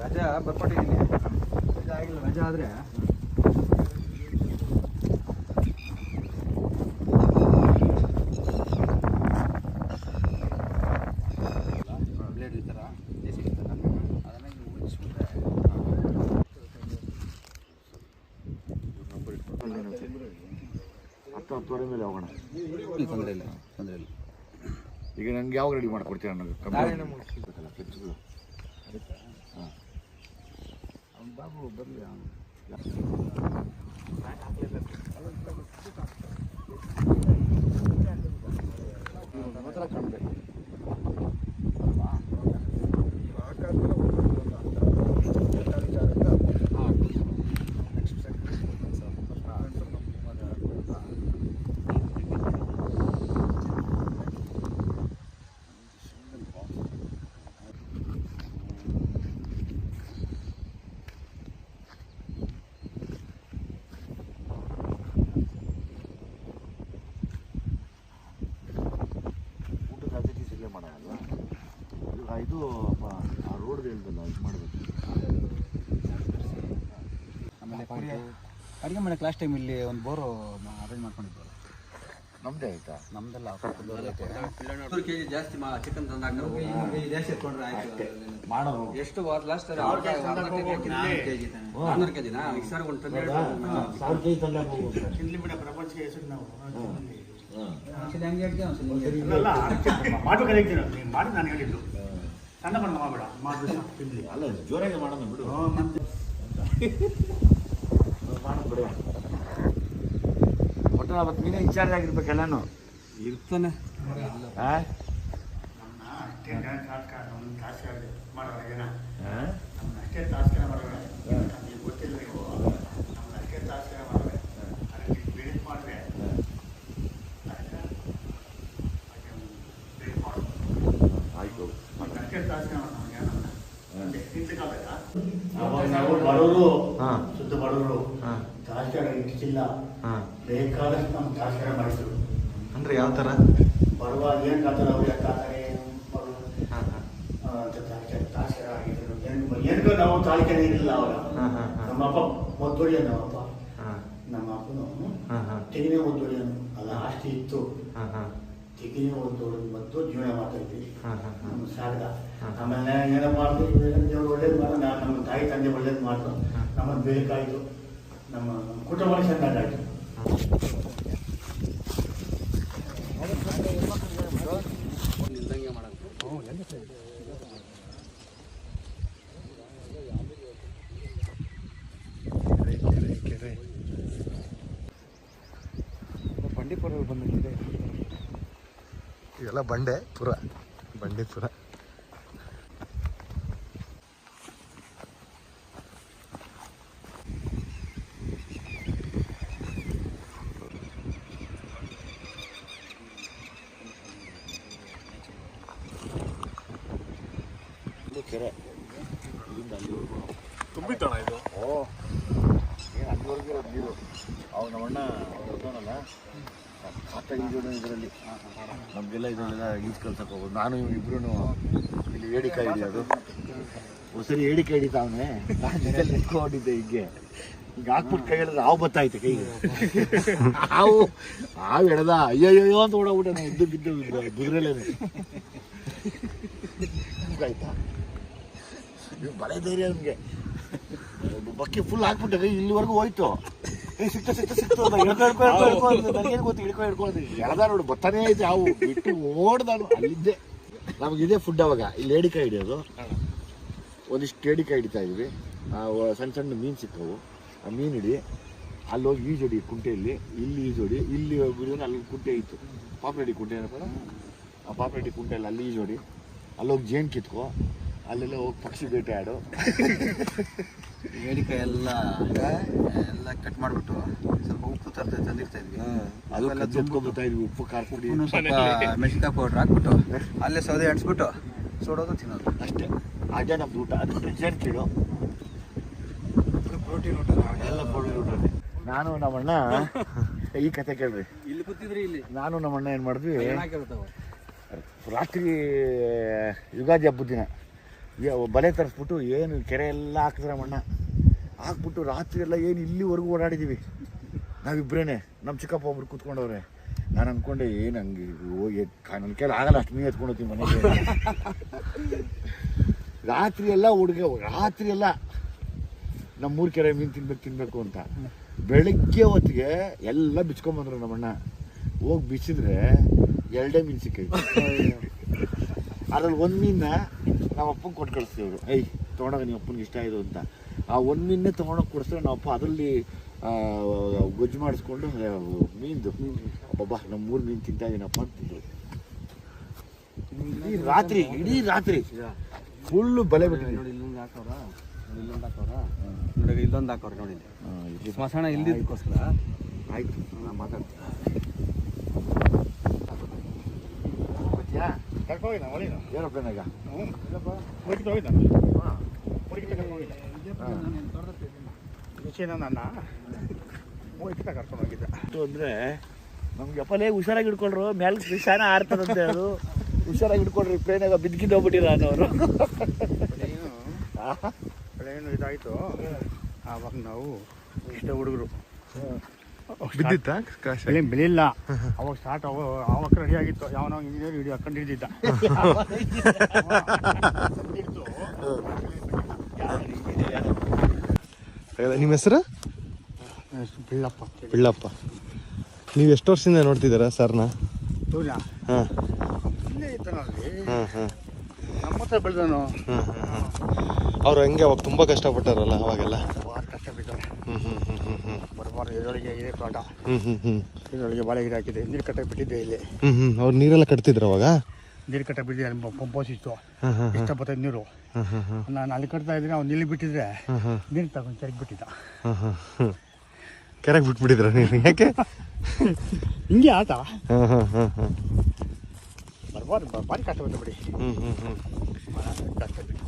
ರಜಾ ಬರ್ಕೊಟ್ಟಿದ್ದೀನಿ ರಜಾ ಆಗಿಲ್ಲ ರಜಾ ಆದರೆ ಹತ್ತು ಹತ್ತುವರೆ ಮೇಲೆ ಹೋಗೋಣ. ತೊಂದರೆ ಇಲ್ಲ ತೊಂದರೆ ಇಲ್ಲ. ಈಗ ನಂಗೆ ಯಾವಾಗ ರೆಡಿ ಮಾಡ್ಕೊಡ್ತೀರ ನನಗೆ ಬಾಬು ಬರಲಿ ಅವನು ರೋಡ್ ಇದು ಮಾಡಬೇಕು. ಆಮೇಲೆ ಅಡುಗೆ ಮಾಡಕ್ಕೆ ಲಾಸ್ಟ್ ಟೈಮ್ ಇಲ್ಲಿ ಒಂದು ಬೋರು ಅರೇಂಜ್ ಮಾಡ್ಕೊಂಡಿದ್ವಲ್ಲ ನಮ್ಮದೇ ಆಯ್ತಾ? ನಮ್ದೆಲ್ಲ ಹತ್ತು ಕೆ ಜಿ ಜಾಸ್ತಿ ಮಾ ಚಿಕನ್ ತಂದು ಜಾಸ್ತಿ ಎತ್ಕೊಂಡ್ರೆ ಆಯ್ತು. ಮಾಡೋರು. ಎಷ್ಟು ಲಾಸ್ಟ್ ಕೆ ಜಿ ನಾನ್ನೂರು ಕೆ ಜಿನಾ ಸರ್ ಒಂದು ಟನ್ ಸಾವಿರ ಕೆ ಜಿ ತಂದೆ ಇಲ್ಲಿ ಬಿಡ ಪ್ರಪಂಚಕ್ಕೆ ಹೆಸರು ನಾವು. ಒಂದ್ಸಲಿ. ಹಂಗೆ ಹೇಳ್ತೀವಿ ಮಾಡ್ಬೇಕು ಹೇಳ್ತೀನಿ ಮಾಡಿ ನಾನು ಹೇಳಿದ್ದು. ಸಣ್ಣ ಬಣ್ಣ ಮಾಡಬೇಡ. ಮಾಡಿದ್ರು ತಿನ್ಲಿ. ಅಲ್ಲ ಜೋರಾಗಿ ಮಾಡೋಣ ಬಿಡು. ಮತ್ತೆ. ಮಾಡೋಣ ಬಿಡು. ಒಟ್ಟು ಅವತ್ತು ನೀನೇ ಇನ್ಚಾರ್ಜ್ ಆಗಿರ್ಬೇಕೆಲ್ಲಾನು ಇರ್ತಾನೆ. ಆ? ನಮ್ಮ ಅಷ್ಟೇ ತಾಸ್ಕ ನಮ್ಮ ತಾಸ್ಕ ಮಾಡೋಣ ಜನ ಆ? ನಮ್ಮ ಅಷ್ಟೇ ತಾಸ್ಕ ಮಾಡೋಣ ನಮಗೆ ಗೊತ್ತಿಲ್ಲ ನೀವು ನಮ್ಮ ಅಷ್ಟೇ ತಾಸ್ಕ ಮಾಡೋಣ ಅದಕ್ಕೆ ಬೆಳೆದು ಮಾಡಿದ್ರೆ ಆಯ್ತು ಅಷ್ಟೇ ತಾಸ್ಕ ಮಾಡೋಣ ಜ್ಞಾನವನ್ನು ಹ್ಮ್. ನಿಂತಕ್ಕಾಗಲ್ಲ ಅವಾಗ ನಾವು ಬಡವರು ಹಾ. ಶುದ್ಧ ಬಡವರು ಹಾ. ತಾಸ್ಕರ ಇಟ್ಟಿಲ್ಲ ಹಾಂ ಬೇಕಾದಷ್ಟು ನಮ್ಮ ತಾಸ್ಕರ ಮಾಡಿದ್ರು ಅಂದರೆ ಯಾವ ಥರ ಬಡವ ಏನು ಕಾತಾರೆ ಅವ್ರು ಯಾಕೆ ಕಾತಾರೆ ಬಡವ ಹಾಂ ಹಾಂ ಆ, ಅಂತ ತಾಸ್ಕರ ತಾಸ್ಕರ ಆಗಿದ್ರು ಏನು ಏನಕ್ಕೂ ನಾವು ತಾಳ್ಕೆ ಇರಲಿಲ್ಲ ಅವಾಗ ಹಾಂ ಹಾಂ ಹಾಂ ನಮ್ಮ ನಮ್ಮಪ್ಪ ಹಾಂ. ನಮ್ಮ ಅಪ್ಪನು. ಹಾಂ ಹಾಂ. ತೆಗಿನೇ ಒದ್ದೊಡಿಯನು ಅಲ್ಲ ಆಸ್ತಿ ಇತ್ತು. ಹಾಂ ಹಾಂ. ತೆಗಿನೇ ಒದ್ದೊಡೋದು ಮತ್ತು ಜೀವನ ಮಾಡ್ತಾ ಇದ್ವಿ. ಹಾಂ ಹಾಂ ಹಾಂ. ನಮ್ಮ ಸಾಗದ ಆಮೇಲೆ ಏನೋ ಮಾಡಿದ್ರು ದೇವ್ರು ಒಳ್ಳೇದು ಮಾಡ ನಮ್ಮ ತಾಯಿ ತಂದೆ ಒಳ್ಳೇದು ಮಾಡಿದ್ರು ಹಾ. ನಮ್ಮನ್ನು ಬೇಕಾಯಿತು ನಮ್ಮ ಕುಟುಂಬ ಚೆಂದಾಗಾಯ್ತು ನಿಲ್ದಂಗೆ ಮಾಡೋದು ಬಂಡೀಪುರ ಬಂದಿದೆ. ಇದೆಲ್ಲ ಬಂಡೆ ಪುರ. ಬಂಡೀಪುರ ಇದು ಕೆರೆ ಇಲ್ಲಿಂದ ಅಲ್ಲಿವರೆಗೂ ತುಂಬಿತ್ತಣ ಇದು ಓ ಏನು ಅಲ್ಲಿವರೆಗೂ ಇರೋದು ನೀರು ಅವಾಗ ನಮ್ಮಣ್ಣ ಬರ್ತಾನಲ್ಲ ಆಟ ಈಜೋಣ ಇದರಲ್ಲಿ. ನಮಗೆಲ್ಲ ಇದರಲ್ಲೆಲ್ಲ ಈಜು ಕಲ್ಸಕ್ಕೆ ಹೋಗೋದು. ನಾನು ಇಬ್ರು ಇಲ್ಲಿ ಏಡಿಕಾಯಿ ಹಿಡಿಯೋದು ಒಂದ್ಸರಿ ಏಡಿಕಾಯಿ ಹಿಡಿತಾವನೆ ನಾನು ಜೊತೆಲಿ ನಿಂತ್ಕೊಂಡಿದ್ದೆ ಹಿಂಗೆ. ಈಗ ಹಾಕ್ಬಿಟ್ಟು ಕೈ ಹೇಳಿದ್ರೆ ಹಾವು ಬತ್ತಾಯ್ತು ಕೈಗೆ. ಹಾವು ಹಾವು ಎಳೆದ. ಅಯ್ಯಯ್ಯೋ ಅಂತ ಓಡೋಗ್ಬಿಟ್ಟೆ ಎದ್ದು ಬಿದ್ದು ಬಿದ್ರಲ್ಲೇನೆ. ಆಯ್ತಾ ಬಲೆ ಧೈರ್ಯ ನಮಗೆ. ಬಕ್ಕಿ ಫುಲ್ ಹಾಕ್ಬಿಟ್ಟೆ ಇಲ್ಲಿವರೆಗೂ ಹೋಯ್ತು. ಸಿಕ್ತ ಸಿಕ್ತ ಸಿಕ್ತು ಅಂತ ಹಿಡ್ಕೊ ಹಿಡ್ಕೊ ಹಿಡ್ಕೊ ಹಿಡ್ಕೊ ಅಂತ ನನಗೇನು ಗೊತ್ತು ಹಿಡ್ಕೊ ಹಿಡ್ಕೊ ಅಂತ ಎಳ್ದ ನೋಡು ಬತ್ತಾನೇ ಐತೆ ಅವು. ಬಿಟ್ಟು ಓಡ್ದಾನು ಅಲ್ಲಿದ್ದೆ. ನಮಗಿದೆ ಫುಡ್ ಅವಾಗ. ಇಲ್ಲಿ ಏಡಿಕಾಯಿ ಹಿಡಿಯೋದು. ಒಂದಿಷ್ಟು ಏಡಿಕಾಯಿ ಹಿಡಿತಾ ಇದ್ವಿ. ಸಣ್ಣ ಸಣ್ಣ ಮೀನು ಸಿಕ್ಕವು. ಆ ಮೀನು ಹಿಡಿ ಅಲ್ಲಿ ಹೋಗಿ ಈಜೊಡಿ ಕುಂಟೆಯಲ್ಲಿ ಇಲ್ಲಿ ಈಜೊಡಿ ಇಲ್ಲಿ ಬಿಡಿದ್ರೆ ಅಲ್ಲಿ ಕುಂಟೆ ಇತ್ತು. ಪಾಪ್ರೆಡಿ ಕುಂಟೆ ಏನಪ್ಪ? ಆ ಪಾಪ್ರೆಡಿ ಕುಂಟೆಯಲ್ಲಿ ಅಲ್ಲಿ ಈಜೊಡಿ ಅಲ್ಲೋಗಿ ಜೇನು ಕಿತ್ಕೋ ಅಲ್ಲೆಲ್ಲ ಹೋಗಿ ಪಕ್ಷಿ ಬೇಟೆ ಆಡು. ಬೇಡಿಕೆ ಎಲ್ಲ ಎಲ್ಲ ಕಟ್ ಮಾಡಿಬಿಟ್ಟು ಸ್ವಲ್ಪ ಉಪ್ಪು ತರ್ತ ತಂದಿರ್ತಾ ಇದ್ವಿ. ಅದು ಎತ್ಕೊಂಡ್ಬರ್ತಾ ಇದ್ವಿ ಉಪ್ಪು ಖಾರ ಪುಡಿ. ಸ್ವಲ್ಪ ಮೆಣಸಿನ್ಕಾಯಿ ಪೌಡ್ರ್ ಹಾಕ್ಬಿಟ್ಟು ಅಲ್ಲೇ ಸೌದೆ ಅಂಟಿಸ್ಬಿಟ್ಟು ಸೋಡೋದು ತಿನ್ನೋದು. ಅಷ್ಟೇ. ಅದೇ ನಮ್ದು ಊಟ. ಅದು ರಿಸಲ್ಟ್ ಕೇಳು ಕೀಳು ಪ್ರೋಟೀನ್ ಊಟ ಎಲ್ಲ ಪ್ರೋಟೀನ್ ಊಟ ನಾನು ನಮ್ಮಣ್ಣ ಈ ಕತೆ ಕೇಳ್ರಿ. ಇಲ್ಲಿ ಕೂತಿದ್ರಿ ಇಲ್ಲಿ. ನಾನು ನಮ್ಮಣ್ಣ ಏನು ಮಾಡಿದ್ವಿ? ರಾತ್ರಿ ಯುಗಾದಿ ಹಬ್ಬದ ದಿನ. ಬಲೆ ತರಿಸ್ಬಿಟ್ಟು ಏನು ಕೆರೆ ಎಲ್ಲ ಹಾಕಿದ್ರೆ ಮಣ್ಣ. ಹಾಕ್ಬಿಟ್ಟು ರಾತ್ರಿ ಎಲ್ಲ ಏನು ಇಲ್ಲಿವರೆಗೂ ಓಡಾಡಿದ್ದೀವಿ ನಾವಿಬ್ಬರೇ ನಮ್ಮ ಚಿಕ್ಕಪ್ಪ ಒಬ್ರು ಕೂತ್ಕೊಂಡವ್ರೆ. ನಾನು ಅನ್ಕೊಂಡೆ, ಏನು ಹಂಗೆ ಹೋಗಿ ನನ್ನ ಕೈಲಿ, ಆಗಲ್ಲ, ಅಷ್ಟು ನೀರು ಎತ್ಕೊಂಡು ಮನೆಗೆ. ರಾತ್ರಿ ಎಲ್ಲ ಹುಡುಗ ರಾತ್ರಿ ಎಲ್ಲ ಮೂರು ಕೆರೆ ಮೀನು ತಿನ್ಬೇಕು ತಿನ್ಬೇಕು ಅಂತ. ಬೆಳಗ್ಗೆ ಹೊತ್ತಿಗೆ ಎಲ್ಲ ಬಿಚ್ಕೊಂಬಂದ್ರು ನಮ್ಮಣ್ಣ. ಹೋಗಿ ಬಿಚ್ಚಿದ್ರೆ ಎರಡೇ ಮೀನು ಸಿಕ್ಕೈತೆ ಅದ್ರಲ್ಲಿ ಒಂದು ಮೀನ ನಮ್ಮ ಅಪ್ಪಂಗೆ ಕೊಟ್ಟು ಅವರು. ಐ ತೊಗೊಂಡಾಗ ನಿಮ್ಮ ಅಪ್ಪನಿಗೆ ಇಷ್ಟ ಆಯಿತು ಅಂತ. ಆ ಒಂದು ಮೀನೇ ತೊಗೊಂಡೋಗಿ ಕೊಡಿಸಿದ್ರೆ ನಮ್ಮ ಅಪ್ಪ ಅದರಲ್ಲಿ ಗೊಜ್ಜು ಮಾಡಿಸ್ಕೊಂಡು ಮೀನ್ದು ಅಬ್ಬಬ್ಬಾ ನಮ್ಮ ಮೂರು ಮೀನು ತಿಂತಾ ಇದೀನಪ್ಪ ಅಂತಿದ್ರು. ಇಡೀ ರಾತ್ರಿ ಇಡೀ ರಾತ್ರಿ ಫುಲ್ಲು ಬಲೆ ಬಿಟ್ಟಿದ್ದೀನಿ ನೋಡಿ ಇಲ್ಲೊಂದು ಹಾಕೋರ ಇಲ್ಲೊಂದು ಹಾಕೋರ ನೋಡಿ ಇಲ್ಲೊಂದು ಹಾಕೋರ ನೋಡಿ. ಸ್ಮಶಾನ ಇಲ್ದಿದ್ದಕ್ಕೋಸ್ಕರ ಆಯ್ತು. ನಾನು ಮಾತಾಡ್ತೀನಿ ಕರ್ಕೊಂಡೋಗಿದ್ದ ಒಳಗಿನ ಏರೋಪ್ಲೇನ್ ಈಗ ಹ್ಞೂ ಇಲ್ಲಪ್ಪ ಮುರಿಕಿತ ಹೋಗಿದ್ದ ಮುರಿಕಿತ ಕರ್ಕೊಂಡು ಹೋಗಿದ್ದ ವಿಷಯ ನನ್ನ ಮುರಿಕಿತ ಕರ್ಕೊಂಡು ಹೋಗಿದ್ದ ಅಂದರೆ ನಮ್ಗೆ ಎಪ್ಪಲೇ ಹುಷಾರಾಗಿ ಹಿಡ್ಕೊಂಡ್ರು ಮೇಲೆ ವಿಷಾನ ಆಡ್ತದಂತೆ ಅದು. ಹುಷಾರಾಗಿ ಹಿಡ್ಕೊಳ್ರಿ ಪ್ಲೇನಾಗ ಬಿದ್ಕಿದ್ದು ಹೋಗ್ಬಿಟ್ಟಿಲ್ಲ ಅನ್ನೋರು. ಪ್ಲೇನು ಇದಾಯಿತು? ಆವಾಗ ನಾವು ಇಷ್ಟ ಹುಡುಗರು. ಬಿದ್ದಿತ್ತಾ? ಕ್ರಾಶ್ ಬೆಳೆ ಬೆಳಿಲ್ಲ ಅವಾಗ ಸ್ಟಾರ್ಟ್ ಅವ ಅವಾಗ ರೆಡಿ ಆಗಿತ್ತು. ಯಾವನೋ ಇಂಜಿನಿಯರ್ ಹಿಡಿಯೋ ಹಾಕೊಂಡು ಹಿಡಿದಿದ್ದ ನಿಮ್ಮ ಹೆಸರು? ಬಿಳ್ಳಪ್ಪ ಬಿಳ್ಳಪ್ಪ. ನೀವು ಎಷ್ಟು ವರ್ಷದಿಂದ ನೋಡ್ತಿದ್ದೀರಾ ಸರ್ನ? ನಾ ಹಾಂ. ಹಾಂ ಹಾಂ. ನಮ್ಮ ಹತ್ರ ಬೆಳೆದನು ಹಾಂ ಹಾಂ ಹಾಂ. ಅವ್ರು ಹಂಗೆ ಅವಾಗ ತುಂಬ ಕಷ್ಟಪಟ್ಟಾರಲ್ಲ ಅವಾಗೆಲ್ಲ ಭಾಳ ಕಷ್ಟ ಬಿದ್ದಾನೆ ಹ್ಞೂ ಹ್ಞೂ ಹ್ಞೂ ಹ್ಞೂ ಹ್ಞೂ ಬರಬಾರ್ದು ಇದರೊಳಗೆ ಇದೆ ತೋಟ. ಹ್ಞೂ ಹ್ಞೂ ಹ್ಞೂ ಇದರೊಳಗೆ ಬಾಳೆ ಗಿಡ ಹಾಕಿದೆ. ನೀರು ಕಟ್ಟ ಬಿಟ್ಟಿದ್ದೆ ಇಲ್ಲಿ. ಹ್ಞೂ ಹ್ಞೂ ಅವ್ರು ನೀರೆಲ್ಲ ಕಟ್ತಿದ್ರು ಅವಾಗ? ನೀರು ಕಟ್ಟ ಬಿಟ್ಟಿದ್ದೆ ಪಂಪೋಸ್ ಇತ್ತು ಹಾಂ ಹಾಂ ಇಷ್ಟ ನೀರು. ನಾನು ಅಲ್ಲಿ ಕಟ್ತಾ ಇದ್ರೆ ಅವ್ನು ಇಲ್ಲಿ ಬಿಟ್ಟಿದ್ರೆ ನೀರು ತಗೊಂಡು ಕೆರೆಗೆ ಬಿಟ್ಟಿದ್ದ ಕೆರೆಗೆ ಬಿಟ್ಬಿಟ್ಟಿದ್ರ ನೀವು ಯಾಕೆ? ಹಿಂಗೆ ಆಟ ಬರ್ಬಾರ್ದು ಭಾರಿ ಕಷ್ಟ ಬಂದು ಬಿಡಿ. ಹ್ಞೂ ಹ್ಞೂ ಹ್ಞೂ ಕಷ್ಟ ಬಿಟ್ಟಿದ್ವಿ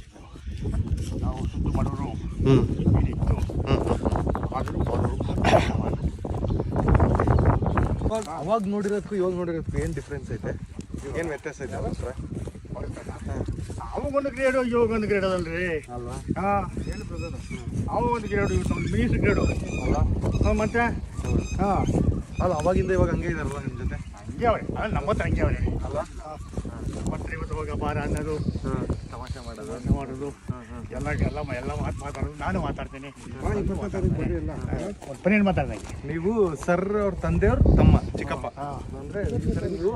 ನಾವು ಸುದ್ದು ಮಾಡೋರು ಹ್ಞೂ ಇತ್ತು ಆದರೂ ಬರೋರು ಅವಾಗ ನೋಡಿರೋದಕ್ಕೂ ಇವಾಗ ನೋಡಿರೋದಕ್ಕೂ ಏನು ಡಿಫ್ರೆನ್ಸ್ ಐತೆ? ಏನು ವ್ಯತ್ಯಾಸ ಐತೆ ಅಲ್ಲ ಅವಾಗ ಒಂದು ಗ್ರೇಡು ಇವಾಗ ಒಂದು ಗ್ರೇಡ್ ಅದಲ್ರಿ. ಅಲ್ವಾ? ಹಾಂ ಏನು ಬ್ರದರ್ ಅವಾಗ ಒಂದು ಗ್ರೇಡು ಇವತ್ತು ಒಂದು ಮಿನಿಸ್ ಗ್ರೇಡು ಹಾಂ ಮತ್ತೆ? ಹಾಂ. ಅಲ್ಲ ಅವಾಗಿಂದ ಇವಾಗ ಹಂಗೆ ಇದಾರಲ್ಲ ನಿಮ್ಮ ಜೊತೆ? ಹಂಗೆ ಅವ್ರೆ. ಅಲ್ಲ ನಮ್ಮ ಹತ್ರ ಹಂಗೆ ಅವ್ರೆ. ಅಲ್ಲ ಮತ್ತೆ ಇವತ್ತು ಹೋಗ ಬಾರ ಅನ್ನೋದು. ಹಾಂ ತಮಾಷೆ ಮಾಡೋದು? ತಮಾಷೆ ಮಾಡೋದು. ಎಲ್ಲ ಎಲ್ಲ ಎಲ್ಲ ಮಾತು ಮಾತಾಡೋದು. ನಾನು ಮಾತಾಡ್ತೀನಿ. ಪನ್ನೀರು ಮಾತಾಡ್ದಂಗೆ ನೀವು ಸರ್ ಅವ್ರ ತಂದೆಯವ್ರ ತಮ್ಮ ಚಿಕ್ಕಪ್ಪ? ಹಾಂ. ಅಂದ್ರೆ ನೀವು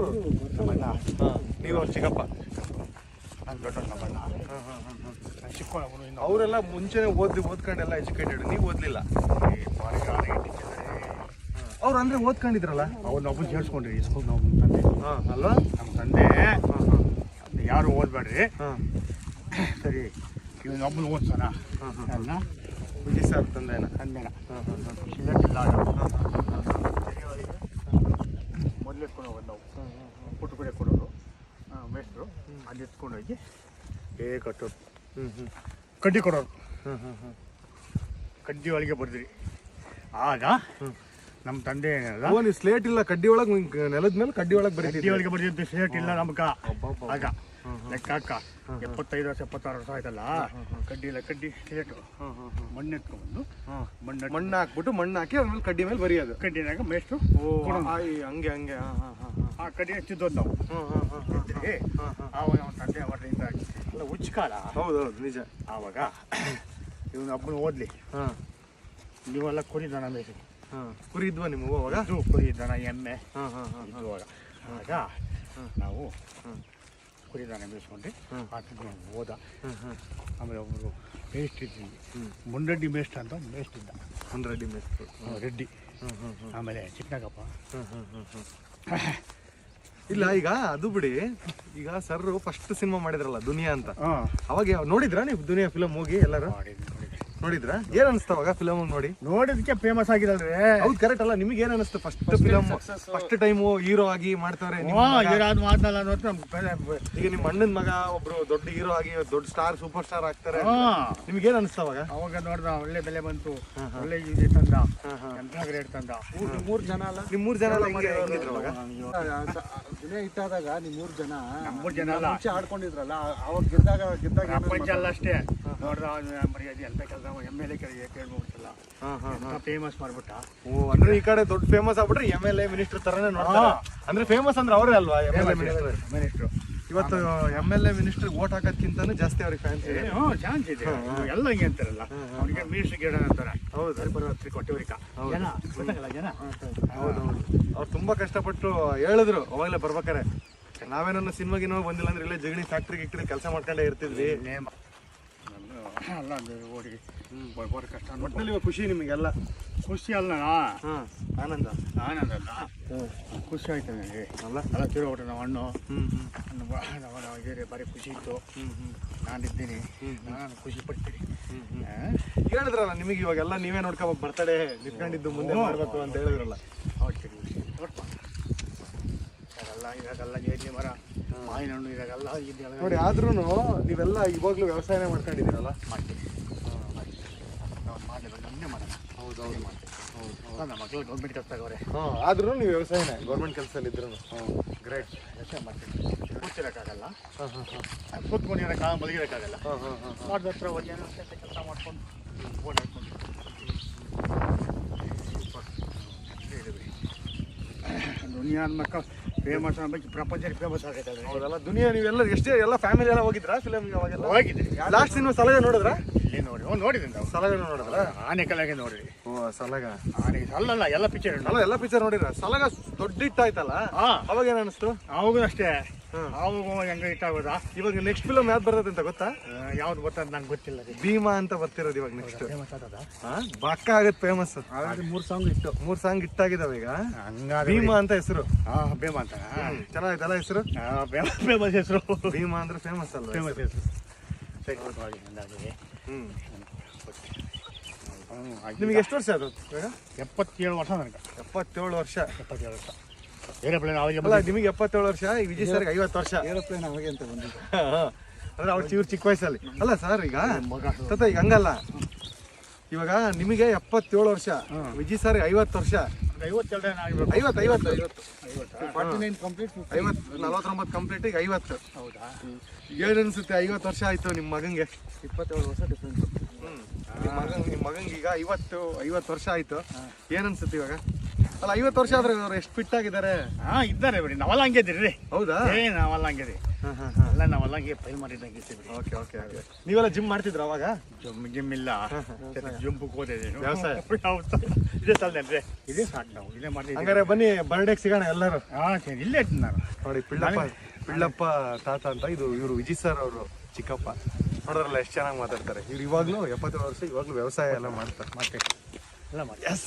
ನಮ್ಮಣ್ಣ. ಹಾಂ ನೀವು ಅವ್ರ ಚಿಕ್ಕಪ್ಪ? ನಾನು ದೊಡ್ಡ ನಮ್ಮಣ್ಣ. ಇನ್ನು ಅವರೆಲ್ಲ ಮುಂಚೆನೆ ಓದಿ ಓದ್ಕೊಂಡೆಲ್ಲ ಎಜುಕೇಟೆಡ್. ನೀವು ಓದ್ಲಿಲ್ಲ? ಅವ್ರು ಅಂದ್ರೆ ಓದ್ಕೊಂಡಿದ್ರಲ್ಲ? ಅವ್ರು ಒಬ್ಬರು ಸೇರಿಸ್ಕೊಂಡ್ರಿ ಇಸ್ಕೊಂಡು ನಮ್ಮ ತಂದೆ. ಹಾಂ ಅಲ್ವಾ? ನಮ್ಮ ತಂದೆ. ಹಾಂ ಹಾಂ. ಯಾರು ಓದ್ಬೇಡ್ರಿ? ಸರಿ. ಇವನೊಬ್ಬನು ಓದ್ಸೋಣ? ಹಾಂ ಹಾಂ ಅಲ್ಲ ವಿಜಯ್ ಸರ್ ತಂದೆನ? ತಂದೆನ. ಮೊದಲು ಎತ್ಕೊಂಡು ಹೋಗೋದು ನಾವು. ಪುಟ್ಟು ಕಡೆ ಕೊಡೋರು ಮೇಸ್ಟ್ರು ಅಲ್ಲಿ ಎತ್ಕೊಂಡು ಹೋಗಿ ಏ ಕಟ್ಟೋರು ಹ್ಞೂ ಹ್ಞೂ ಕಡ್ಡಿ ಕೊಡೋರು ಹ್ಞೂ ಹ್ಞೂ ಹ್ಞೂ ಕಡ್ಡಿ ಒಳಗೆ ಬರ್ದ್ರಿ. ಆಗ. ನಮ್ಮ ತಂದೆ ಏನಲ್ಲ? ನೀವು ಸ್ಲೇಟ್ ಇಲ್ಲ ಕಡ್ಡಿ ಒಳಗೆ ನೆಲದ ಮೇಲೆ ಕಡ್ಡಿ ಒಳಗೆ ಕಡ್ಡಿ ಬರೀತಿದ್ರಿ ಒಳಗೆ ಬರ್ದಿದ್ದು ಸ್ಲೇಟ್ ಇಲ್ಲ ನಮ್ಗೆ. ಆಗ ಲೆಕ್ಕ ಹಾಕ ಎಪ್ಪತ್ತೈದು ವರ್ಷ ಎಪ್ಪತ್ತಾರು ವರ್ಷ ಆಯ್ತಲ್ಲ? ಕಡ್ಡಿ ಇಲ್ಲ ಕಡ್ಡಿ ಸ್ಟೇಟ್ ಹಾಂ ಹಾಂ ಹಾಂ ಮಣ್ಣು ಎತ್ಕೊಂಡು ಮಣ್ಣು ಮಣ್ಣು ಹಾಕ್ಬಿಟ್ಟು ಮಣ್ಣು ಹಾಕಿ ಆಮೇಲೆ ಮೇಲೆ ಕಡ್ಡಿ ಮೇಲೆ ಬರೆಯೋದು. ಕಡ್ಡಿನಾಗ. ಆಯ್, ಹಂಗೆ ಹಂಗೆ. ಆ ಕಡ್ಡಿ ಹಚ್ಚಿದ್ದೋದು ನಾವು. ಆವಾಗ ನಮ್ಮ ತಂದೆ ಅವರಿಂದ ಎಲ್ಲ ಹುಚ್ಚ ಕಾಲ? ಹೌದೌದು ನಿಜ. ಆವಾಗ ಇವನು ಹಬ್ಬನ ಓದ್ಲಿ. ಹಾಂ. ನೀವೆಲ್ಲ ಕುರಿ ದನ ಮೇಸಿ ಹಾಂ. ಕುರಿ ಇದ್ವಾ ನಿಮಗೂ ಅವಾಗ? ಕುರಿ ದನ ಎಮ್ಮೆ. ಹಾಂ ಹಾಂ ಹಾಂ ಇರುವಾಗ ಆಗ ನಾವು ಕುರಿ ದನ ಮೇಯಿಸ್ಕೊಂಡು ಆಟಕ್ಕೆ ಹೋದ. ಆಮೇಲೆ ಒಬ್ಬರು ಮೇಸ್ಟ್ ಇದ್ದೀನಿ ಮುಂಡಡ್ಡಿ ಮೇಸ್ಟ್ ಅಂತ ಮೇಸ್ಟ್ ಇದ್ದ. ಒಂದು ರೆಡಿ ಮೇಸ್ಟ್ರು ರೆಡ್ಡಿ. ಆಮೇಲೆ ಚಿಕ್ಕನಾಗಪ್ಪ. ಇಲ್ಲ ಈಗ ಅದು ಬಿಡಿ. ಈಗ ಸರ್ ಫಸ್ಟ್ ಸಿನಿಮಾ ಮಾಡಿದ್ರಲ್ಲ ದುನಿಯಾ ಅಂತ. ಅವಾಗ ನೋಡಿದ್ರ ನೀವು ದುನಿಯಾ ಫಿಲಮ್ ಹೋಗಿ ಎಲ್ಲರೂ? ನೋಡಿದ್ರಾ? ಏನ್ ಅನಿಸ್ತಾವಾಗ ಫಿಲಮ್ ನೋಡಿ? ನೋಡಿದಕ್ಕೆ ಫೇಮಸ್ ಆಗಿರಲ್ರಿ ಹೌದು ಕರೆಕ್ಟ್ ಅಲ್ಲ ನಿಮಗೆ ಏನ್ ಅನಿಸ್ತು? First film first time hero ಆಗಿ ನಮ್ಗೆ ಈಗ ನಿಮ್ಮ ಅಣ್ಣನ ಮಗ ಒಬ್ರು ದೊಡ್ಡ ಹೀರೋ ಆಗಿ ದೊಡ್ಡ ಸ್ಟಾರ್ ಸೂಪರ್ ಸ್ಟಾರ್ ಆಗ್ತಾರೆ. ನಿಮ್ಗೆ ಏನ್ ಅನಿಸ್ತಾವಾಗ ಅವಾಗ? ನೋಡ್ದ ಒಳ್ಳೆ ಬೆಲೆ ಬಂತು. ಒಳ್ಳೆ ಇದು ತಂದ. ಎಂತ ರೇಟ್ ತಂದ. ಮೂರು ಜನ ಅಲ್ಲ? ನಿಮ್ ಮೂರ್ ಜನ ಇಟ್ಟಾದಾಗ ನಿಮ್ ಮೂರು ಜನ ಮೂರ್ ಜನ ಮುಂಚೆ ಆಡ್ಕೊಂಡಿದ್ರಲ್ಲ ಅವಾಗ ಗೆದ್ದಾಗ ಗೆದ್ದಾಗ ಅಷ್ಟೇ. ನೋಡ್ದ ಎಂತ ಕೆಲಸ ಎಂ ಎಲ್ ಎ ಹಾ ಹಾ ಫೇಮಸ್ ಮಾಡ್ಬಿಟ್ಟ? ಓ ಅಂದ್ರೆ ಈ ಕಡೆ ದೊಡ್ಡ ಫೇಮಸ್ ಆಗ್ಬಿಟ್ರೆ ಎಂ ಎಲ್ ಎ ಮಿನಿಸ್ಟರ್ ತರನೇ ನೋಡ್ತಾರೆ. ಅಂದ್ರೆ ಫೇಮಸ್ ಅಂದ್ರೆ ಅವರೇ ಅಲ್ವಾ M L A minister minister ಇವತ್ತು M L A minister vote ಹಾಕೋದ್ಕಿಂತಾನು ಜಾಸ್ತಿ ಅವ್ರಿಗೆ ಫ್ಯಾನ್ಸ್ ಇದೆ. ಹ್ಞೂ ಚಾನ್ಸ್ ಇದೆ. ಎಲ್ಲ ಹಿಂಗೆ ಅಂತಾರಲ್ಲ. ಅವ್ರಿಗೆ ಮಿನಿಸ್ಟರ್ ಗೇಡ ಅಂತಾರೆ. ಹೌದು. ಬರೋತ್ರಿ ಕೊಟ್ಟಿವ್ರಿಕ ಜನ ಗೊತ್ತಾಗಲ್ಲ ಜನ? ಹೌದೌದು ಅವ್ರು ತುಂಬಾ ಕಷ್ಟಪಟ್ಟು ಹೇಳಿದ್ರು ಅವಾಗಲೇ ಬರ್ಬೇಕಾರೆ. ನಾವೇನನ್ನ ಸಿನಿಮಾಗಿನೋ ಬಂದಿಲ್ಲ ಅಂದ್ರೆ ಇಲ್ಲೇ ಜಗಣಿ ಫ್ಯಾಕ್ಟ್ರಿ ಗಿಕ್ಟ್ರಿ ಕೆಲಸ ಮಾಡ್ಕೊಂಡೇ ಇರ್ತಿದ್ವಿ. ಅದು ಓಡಿ. ಬರ್ಬೋದು ಕಷ್ಟ. ಒಟ್ಟಿನಲ್ಲಿ ಖುಷಿ ನಿಮಗೆಲ್ಲ? ಖುಷಿ ಅಲ್ಲ ಹಾಂ ಆನಂದ. ಅಲ್ಲ? ಖುಷಿ ಆಯ್ತು ನನಗೆ. ಅಲ್ಲ? ಎಲ್ಲ ತಿರುಗೋಟ ನನ್ನ ಬ- ನಮ್ಮ ನಾವು ಬೇರೆ ಭಾರಿ ಖುಷಿ ಇತ್ತು. ನಾನು ಇದ್ದೀನಿ ನಾನಿದ್ದೀನಿ. ನಾನು ಖುಷಿ ಪಡ್ತೀನಿ? ಹೇಳಿದ್ರಲ್ಲ ನಿಮಗೆ ಇವಾಗೆಲ್ಲ ನೀವೇ ನೋಡ್ಕೋಬೇಕು ಬರ್ತಡೆ ನಿಂತ್ಕೊಂಡಿದ್ದು ಮುಂದೆ ಮಾಡ್ಬೇಕು ಅಂತ ಹೇಳಿದ್ರಲ್ಲ. ಓಕೆ ನೋಡ್ಕೊಂಡು. ಅದೆಲ್ಲ ಇವಾಗೆಲ್ಲ ಜೇಡ್ಲಿ ಮರ? ಮಾವಿನ ಹಣ್ಣು ಇದಾಗಲ್ಲ ಇದೆಲ್ಲ ನೋಡಿ ಆದ್ರೂ ನೀವೆಲ್ಲ ಇವಾಗ್ಲೂ ವ್ಯವಸಾಯನೇ ಮಾಡ್ಕೊಂಡಿದ್ದೀರಲ್ಲ? ಮಾಡ್ತೀವಿ. ನಾವು ಮಾಡಲೇಬೇಕು ನಮ್ಮನ್ನೇ ಮಾಡೋಣ ಹೌದೌದು. ಮಾಡ್ತೀವಿ. ಹೌದು. ನಮ್ಮ ಮಕ್ಕಳು ಗೌರ್ಮೆಂಟ್ ಕೆಲಸ ತಗೋರೆ ಹಾ ಆದ್ರೂ ನೀವು ವ್ಯವಸಾಯನೇ ಗೌರ್ಮೆಂಟ್ ಕೆಲಸದಲ್ಲಿ ಇದ್ರು ಗ್ರೇಟ್ ಕೆಲಸ ಮಾಡ್ತೀವಿ. ಕೂತಿರೋಕ್ಕಾಗಲ್ಲ. ಹಾ ಮಲಗಿರೋಕ್ಕಾಗಲ್ಲ ಹಾ. ಹಾ ಹಾ ಮಾಡ್ದ ಹತ್ರ ಏನೋ ಕೆಲಸ ಮಾಡ್ಕೊಂಡು ದುನಿಯಾದ ಮಕ್ಕಳು ಫೇಮಸ್ ಬಗ್ಗೆ ಪ್ರಪಂಚಕ್ಕೆ ಫೇಮಸ್ ಆಗೈತೆ ಹೌದಲ್ಲ ದುನಿಯಾ ನೀವೆಲ್ಲ ಎಷ್ಟೇ ಎಲ್ಲ ಫ್ಯಾಮಿಲಿ ಎಲ್ಲ ಹೋಗಿದ್ರಾ ಫಿಲಮ್ ಅವಾಗೆಲ್ಲ ಹೋಗಿದೆ ಲಾಸ್ಟ್ ಸಿನಿಮಾ ಸಲಗ ನೋಡಿದ್ರಾ? ಇಲ್ಲಿ ನೋಡಿ ಹ್ಞೂ ನೋಡಿದ್ದೀನಿ ನಾವು. ಸಲಗ ನೋಡಿದ್ರಾ? ಆನೆ ಕಲೆಗೆ ನೋಡಿದ್ವಿ. ಓ ಸಲಗ. ಆನೆ ಅಲ್ಲಲ್ಲ ಎಲ್ಲ ಪಿಕ್ಚರ್ ಅಲ್ಲ ಎಲ್ಲ ಪಿಕ್ಚರ್ ನೋಡಿದ್ರ? ಸಲಗ ದೊಡ್ಡ ಹಿಟ್ಟಾಯ್ತಲ್ಲ ಹಾ. ಅವಾಗ ಏನ್ ಅನಿಸ್ತು? ಅವಾಗೂ ಅಷ್ಟೇ. ಅವಾಗ ಹೆಂಗೆ ಇಟ್ಟಾಗೋದಾ ಇವಾಗ ನೆಕ್ಸ್ಟ್ ಫಿಲಮ್ ಯಾವ್ದು ಬರ್ತದೆ ಅಂತ ಗೊತ್ತಾ? ಯಾವ್ದು ಬರ್ತದೆ ನಂಗೆ ಗೊತ್ತಿಲ್ಲ ರೀ. ಭೀಮಾ ಅಂತ ಬರ್ತಿರೋದು ಇವಾಗ ನೆಕ್ಸ್ಟ್ ಬಕ್ಕ ಆಗತ್ ಫೇಮಸ್ ಮೂರು ಸಾಂಗ್ ಇಟ್ಟು ಮೂರ್ ಸಾಂಗ್ ಇಟ್ಟಾಗಿದಾವ ಈಗ. ಭೀಮಾ ಅಂತ ಹೆಸರು. ಹಾಂ ಬೇಮ ಅಂತ. ಚೆನ್ನಾಗಿದಲ್ಲ ಹೆಸರು? ಫೇಮಸ್ ಹೆಸರು. ಭೀಮಾ ಅಂದ್ರೆ ಫೇಮಸ್ ಅಲ್ಲ ಫೇಮಸ್ ಹೆಸರು? ನಿಮ್ಗೆ ಎಷ್ಟು ವರ್ಷ ಅದು ಎಪ್ಪತ್ತೇಳು ವರ್ಷ ನನಗೆ. ಎಪ್ಪತ್ತೇಳು ವರ್ಷ. ಎಪ್ಪತ್ತೇಳು ವರ್ಷ. ಏರೋಪ್ಲೇನ್ ಅವಾಗ ನಿಮಗೆ ಎಪ್ಪತ್ತೇಳು ವರ್ಷ ಈ ವಿಜಯ್ ಸರ್ಗೆ ಐವತ್ತು ವರ್ಷ. ಏರೋಪ್ಲೇನ್ ಅವಾಗೆ ಅಂತ ಬಂದಿದ್ದು ಹಾ. ಅಂದ್ರೆ ಅವ್ರು ಚಿವ್ರು ಚಿಕ್ಕ ವಯಸ್ಸಲ್ಲಿ. ಅಲ್ಲ ಸರ್ ಈಗ ತತ ಈಗ ಹಂಗಲ್ಲ. ಇವಾಗ ನಿಮಗೆ ಎಪ್ಪತ್ತೇಳು ವರ್ಷ ವಿಜಯ್ ಸರ್ ಐವತ್ತು ವರ್ಷ. ಐವತ್ತು ಐವತ್ತು ಐವತ್ತು. ಫಾರ್ಟಿ ನೈನ್ ಕಂಪ್ಲೀಟ್ ಐವತ್ತು ನಲವತ್ತೊಂಬತ್ತು ಕಂಪ್ಲೀಟ್ ಈಗ ಐವತ್ತು. ಹೌದಾ? ಏನ್ ಅನ್ಸುತ್ತೆ ಐವತ್ತು ವರ್ಷ ಆಯ್ತು ನಿಮ್ಮ ಮಗಂಗೆ? ಇಪ್ಪತ್ತೇಳು ವರ್ಷ ಡಿಫ್ರೆನ್ಸ್ ನಿಮ್ಮ ಮಗನ್ ನಿಮ್ಮ ಮಗನಿಗೆ ಈಗ ಐವತ್ತು ಐವತ್ತು ವರ್ಷ ಆಯ್ತು. ಏನ್ ಅನ್ಸುತ್ತೆ ಇವಾಗ? ಅಲ್ಲ ಐವತ್ತು ವರ್ಷ ಆದ್ರೆ ಅವ್ರು ಎಷ್ಟು ಫಿಟ್ ಆಗಿದ್ದಾರೆ? ಹಾ ಇದ್ದಾರೆ ಬಿಡಿ. ನಾವೆಲ್ಲ ಹಂಗೆ ಇದ್ದೀರಿ ರೀ ಹೌದಾ? ಏ ನಾವೆಲ್ಲ ಹಂಗೆ ರೀ ಹಾ ಹಾ ಹಾ. ಎಲ್ಲ ನಾವೆಲ್ಲ ಹಂಗೆ ಫೈಲ್ ಮಾಡಿದ್ದಂಗೆ ಇದ್ದೀವಿ ಓಕೆ ಓಕೆ ಓಕೆ. ನೀವೆಲ್ಲ ಜಿಮ್ ಮಾಡ್ತಿದ್ರ ಅವಾಗ? ಜಿಮ್ ಜಿಮ್ ಇಲ್ಲ. ಜಂಪುಗೆ ಹೋದಿದ್ದೀನಿ ವ್ಯವಸಾಯ. ಇದೇ ಸಾಲದೇನ್ರಿ ಇದೇ? ಸಾಕು ನಾವು ಇದೇ ಮಾಡಿ ಹಂಗಾರೆ ಬನ್ನಿ ಬರ್ಡೇಗೆ ಸಿಗೋಣ ಎಲ್ಲರೂ. ಹಾಂ ಸರಿ ಇಲ್ಲೇ ಇರ್ತೀನಿ ನಾನು. ನೋಡಿ ಪಿಳ್ಳಪ್ಪ ಪಿಳ್ಳಪ್ಪ ತಾತ ಅಂತ ಇದು ಇವರು ವಿಜಯ್ ಸರ್ ಅವರು ಚಿಕ್ಕಪ್ಪ. ನೋಡ್ರಲ್ಲ ಎಷ್ಟು ಚೆನ್ನಾಗಿ ಮಾತಾಡ್ತಾರೆ. ಇವ್ರು ಇವಾಗಲೂ ಎಪ್ಪತ್ತೇಳು ವರ್ಷ ಇವಾಗಲೂ ವ್ಯವಸಾಯ ಎಲ್ಲ ಮಾಡ್ತಾರೆ. ಮತ್ತೆ ಎಲ್ಲ ಮಾಡಿ ಎಸ್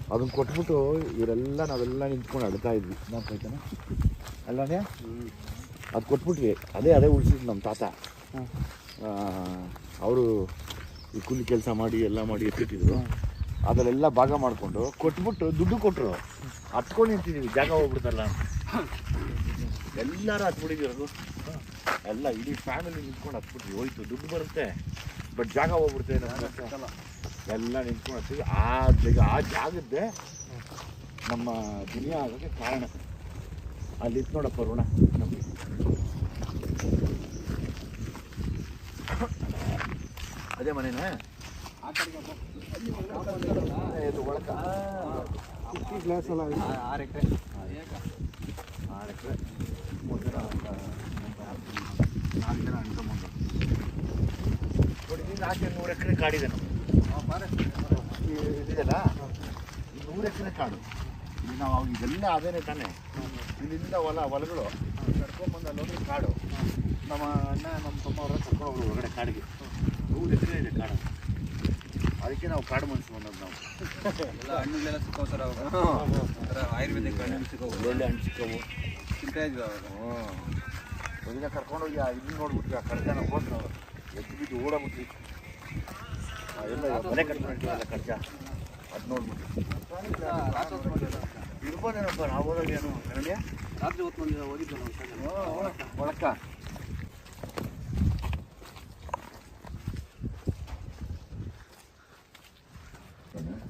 ಅದನ್ನ ಕೊಟ್ಬಿಟ್ಟು ಇವರೆಲ್ಲ ನಾವೆಲ್ಲ ನಿಂತ್ಕೊಂಡು ಅಳ್ತಾ ಇದ್ವಿ. ನಾಲ್ಕೈತನ ಅಲ್ಲನೇ ಅದು ಕೊಟ್ಬಿಟ್ವಿ. ಅದೇ ಅದೇ ಉಳಿಸಿದ್ವಿ ನಮ್ಮ ತಾತ. ಅವರು ಈ ಕೂಲಿ ಕೆಲಸ ಮಾಡಿ, ಎಲ್ಲ ಮಾಡಿ ಎತ್ತಿಟ್ಟಿದ್ರು. ಅದರೆಲ್ಲ ಭಾಗ ಮಾಡಿಕೊಂಡು ಕೊಟ್ಬಿಟ್ಟು ದುಡ್ಡು ಕೊಟ್ಟರು ಹತ್ಕೊಂಡು ನಿಂತಿದ್ದೀವಿ ಜಾಗ ಹೋಗ್ಬಿಡ್ತಲ್ಲ ಎಲ್ಲರೂ ಹತ್ಬಿಟ್ಟಿದ್ದೀವಿ ಎಲ್ಲ ಇಡೀ ಫ್ಯಾಮಿಲಿ ನಿಂತ್ಕೊಂಡು ಹತ್ಬಿಟ್ವಿ. ಹೋಯ್ತು. ದುಡ್ಡು ಬರುತ್ತೆ. ಬಟ್ ಜಾಗ ಹೋಗ್ಬಿಡ್ತೇನೆ ಎಲ್ಲ ನಿಂತ್ಕೊಂಡು ಆ ಜಾಗ ಆ ಜಾಗದ್ದೇ ನಮ್ಮ ದುನಿಯಾ ಆಗೋಕ್ಕೆ ಕಾರಣ ಅಲ್ಲಿ ಇತ್ತು ನೋಡಪ್ಪ ಋಣ ನಮಗೆ ಅದೇ ಮನೇನ ಆ- ಆರು ಎಕರೆ ಆರು ಎಕರೆ ಮೂರು ಜನ ನಾಲ್ಕು ಜನ ಅನ್ಕೊಂಬಂದು ನೀನು ಆಕೆ ನೂರು ಎಕರೆ ಕಾಡಿದೆ ನಾವು ಇದೆಯಲ್ಲ? ನೂರು ಎಕರೆ ಕಾಡು. ಇಲ್ಲಿ ನಾವು ಅವಾಗ ಇದೆಲ್ಲ ಅದೇನೆ ತಾನೆ. ಇಲ್ಲಿಂದ ಹೊಲ ಹೊಲಗಳು ಕರ್ಕೊಂಡ್ಬಂದು ಅಲ್ಲೋದ್ರೆ ಕಾಡು. ನಮ್ಮ ಅಣ್ಣ ನಮ್ಮ ತಮ್ಮ ಅವರ ಕರ್ಕೊಂಡು ಹೋಗ್ರು ಹೊರಗಡೆ ಕಾಡಿಗೆ. ನೂರು ಎಕರೆ ಇದೆ ಕಾಡು. ಅದಕ್ಕೆ ನಾವು ಕಾಡು ಮನುಷ್ಯ ಅನ್ನೋದು ನಾವು. ಎಲ್ಲ ಹಣ್ಣುಗಳೆಲ್ಲ ಸಿಕ್ಕವು ಸರ್ ಅವಾಗ. ಆಯುರ್ವೇದಿಕ್ ಹಣ್ಣು ಸಿಕ್ಕವು. ಒಳ್ಳೆ ಹಣ್ಣು ಸಿಕ್ಕವು. ತಿಂತಾ ಇದ್ವಿ ಅವಾಗ. ಹ್ಞೂ ಕರ್ಕೊಂಡೋಗಿ ಆ ನೋಡ್ಬಿಟ್ಟು ಆ ಕಡ್ಜನ ಹೋದ್ರು ಎದ್ದು ಬಿದ್ದು ಎಲ್ಲ ಮನೆ ಕಟ್ಕೊಂಡಿಲ್ಲ ಖರ್ಚ? ಅದು ನೋಡ್ಬಿಟ್ಟು. ಇರ್ಬೋದೇನಪ್ಪ ನಾವು ಹೋದಾಗ ಏನು? ಕನ್ನಡಿಯ ರಾತ್ರಿ ಹೊತ್ತು ಬಂದು ಹೋಗಿದ್ವಿ ನಾವು ಶಾಲೆಗೆ. ಒಳಕ್ಕ.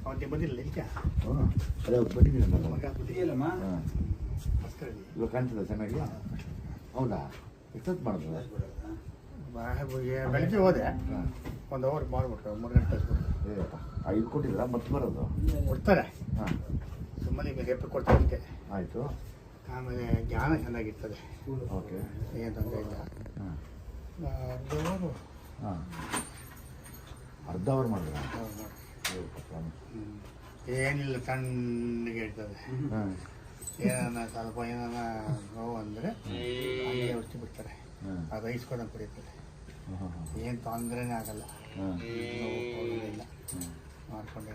ಅವತ್ತೆ ಬಂದಿರಲಿಲ್ಲ ಇದಕ್ಕೆ ಹ್ಞೂ ಅದೇ ಮಗ ಇವಾಗ ಕಾಣ್ತದೆ ಚೆನ್ನಾಗಿ ಹೌದಾ? ಎಷ್ಟೊತ್ತು ಮಾಡ್ಬೋದು ಬೆಳಗ್ಗೆ ಹೋದೆ. ಹಾಂ. ಒಂದು ಅವರ್ ಮಾಡ್ಬಿಟ್ರು ಮೂರು ಗಂಟೆ ಏಪ್ಪ ಐದು ಕೊಟ್ಟಿಲ್ಲ ಮತ್ತೆ ಬರೋದು? ಕೊಡ್ತಾರೆ. ಹಾಂ. ಸುಮ್ಮನೆ ಈಗ ರೆಪ್ಪೆ ಕೊಡ್ತಾರೆ ಅದಕ್ಕೆ. ಆಯಿತು. ಆಮೇಲೆ ಜ್ಞಾನ ಚೆನ್ನಾಗಿರ್ತದೆ. ಓಕೆ. ಏನು ತೊಂದರೆ ಇಲ್ಲ. ಹಾಂ. ದೇವರು ಹಾಂ. ಅರ್ಧ ಅವರ್ ಹ್ಞೂ ಏನಿಲ್ಲ ತಣ್ಣಗೆ ಇರ್ತದೆ. ಏನಾನ ಸ್ವಲ್ಪ ಏನಾನ ನೋವು ಅಂದರೆ ಹಂಗೆ ಬಿಡ್ತಾರೆ. ಅದು ಐಸ್ಕೊಂಡು ಕುಡಿತಾರೆ ಏನು ತೊಂದರೆನೇ ಆಗಲ್ಲ. ಇಲ್ಲ. ಮಾಡ್ಕೊಂಡೆ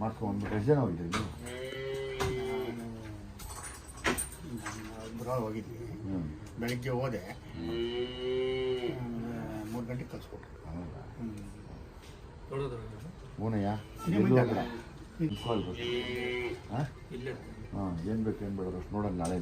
ಮಾಡ್ಕೊಂಡು ಎಷ್ಟು ಜನ ಹೋಗಿದ್ರಿ ನೀವು ನಾನು ಒಬ್ಬರೊಳಗೆ ಹೋಗಿದ್ವಿ. ಹ್ಞೂ ಬೆಳಿಗ್ಗೆ ಹೋದೆ. ಮೂರು ಗಂಟೆಗೆ ಕಳಿಸ್ಕೊಟ್ರು. ಹೌದಾ? ಹ್ಞೂ ಊನಯ್ಯ ಇಲ್ಲಿ ಎಲ್ಲೂ ಮುಂದೆ ಹೋಗಲ್ಲ ಅಲ್ಲ? ಕಾಲ್ ಬೇಕು ಹಾಂ? ಹಾಂ ಏನು ಬೇಕು ಏನು ಬೇಡ ನೋಡೋಣ ನಾಳೆ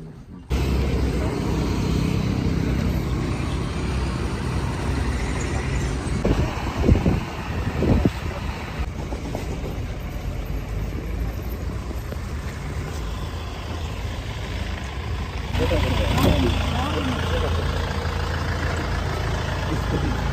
to be.